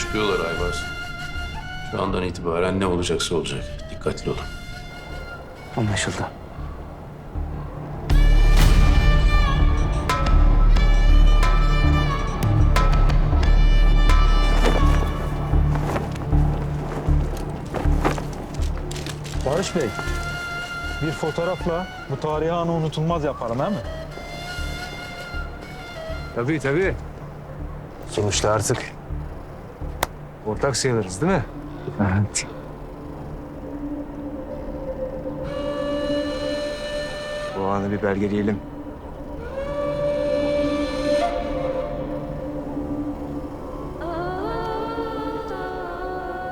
Çıkıyorlar Aybars. Şu andan itibaren ne olacaksa olacak. Dikkatli olun. Anlaşıldı. Barış Bey, bir fotoğrafla bu tarihi anı unutulmaz yaparım he mi? Tabii tabii. Sonuçta artık ortak sayılırız değil mi? Evet. Bu anı bir belgeleyelim.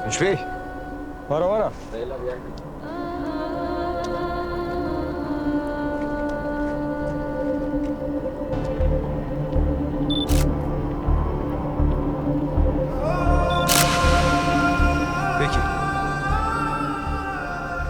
Tunç Bey, Vara vara.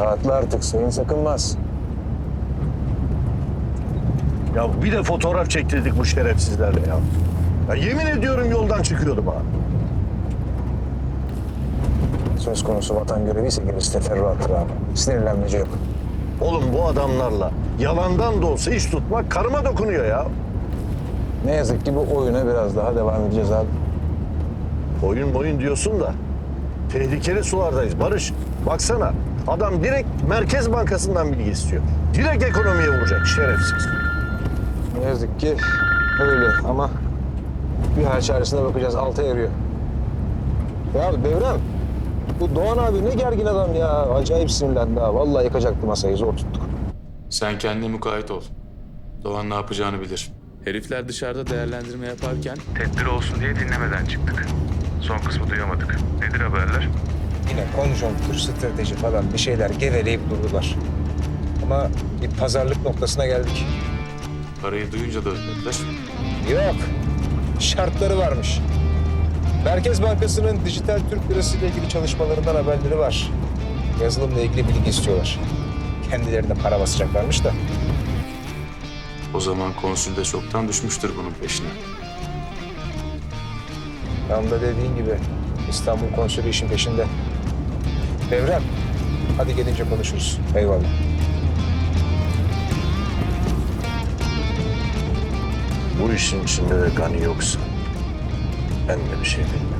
Rahatla artık sayın sakınmaz. Ya bir de fotoğraf çektirdik bu şerefsizlerle ya. Ya yemin ediyorum yoldan çıkıyordum ha. Söz konusu vatan görevi ise gerisi teferruattır abi. Sinirlenmece yok. Oğlum bu adamlarla yalandan da olsa iş tutmak karıma dokunuyor ya. Ne yazık ki bu oyuna biraz daha devam edeceğiz abi. Oyun boyun diyorsun da tehlikeli sulardayız Barış. Baksana adam direkt Merkez Bankası'ndan bilgi istiyor. Direkt ekonomiye vuracak şerefsiz. Ne yazık ki öyle ama bir hal çaresine bakacağız. Alta yarıyor. Ya Devrem, bu Doğan abi ne gergin adam ya. Acayip sinirlendi ha. Vallahi yıkacaktı masayı. Zor tuttuk. Sen kendine mukayyet ol. Doğan ne yapacağını bilir. Herifler dışarıda değerlendirme yaparken tedbir olsun diye dinlemeden çıktık. Son kısmı duyamadık. Nedir haberler? Yine konjonktür, strateji falan bir şeyler geveleyip durdular. Ama bir pazarlık noktasına geldik. Parayı duyunca da ödediler. Yok. Şartları varmış. Merkez Bankası'nın dijital Türk lirası ile ilgili çalışmalarından haberleri var. Yazılımla ilgili bilgi istiyorlar. Kendilerine para basacaklarmış da. O zaman konsül de çoktan düşmüştür bunun peşine. Tam da dediğin gibi İstanbul konsülü işin peşinde. Devrem, hadi gelince konuşuruz. Eyvallah. Bu işin içinde de gani yoksa ben de bir şey bilmem.